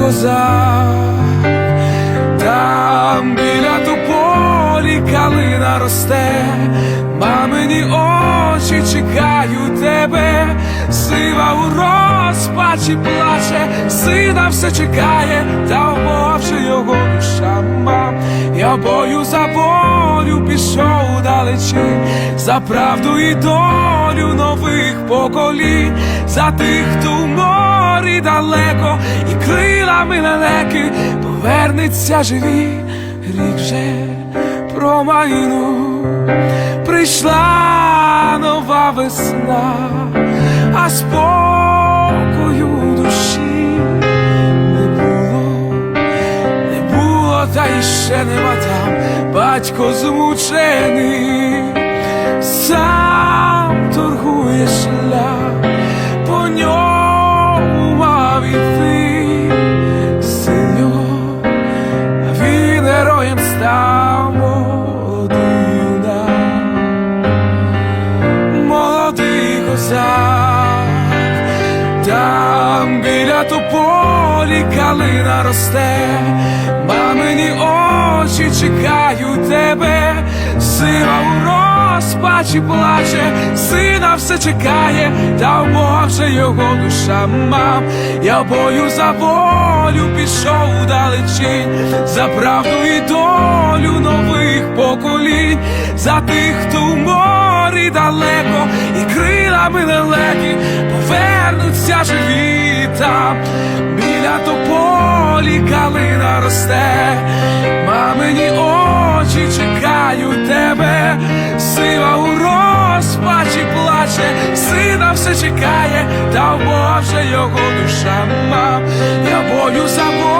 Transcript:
козак, там біля тополі калина росте, мамині очі чекають тебе, сива у розпачі плаче, сина все чекає, та умовши його душа мам. Я бою за волю пішов далечінь, за правду і долю нових поколінь, за тих, хто в морі далеко, і крилами лелеки повернеться живі, рік вже промайну, прийшла нова весна, а спокою душі не було. Не було, та іще нема там. Батько змучений, сам торгує шлях, там біля тополі калина росте, мамині очі чекають тебе, сила у розпачі плаче, сина все чекає, та в його душа мам. Я бою за волю пішов далечінь, за правду і долю нових поколінь, за тих, хто в морі далеко, і крилами лелеки повернуться живі біля тополі калина росте, мамині очі чекають тебе, сива у розпачі плаче, сина все чекає, та Боже його душа. Мам. Я бою за пішов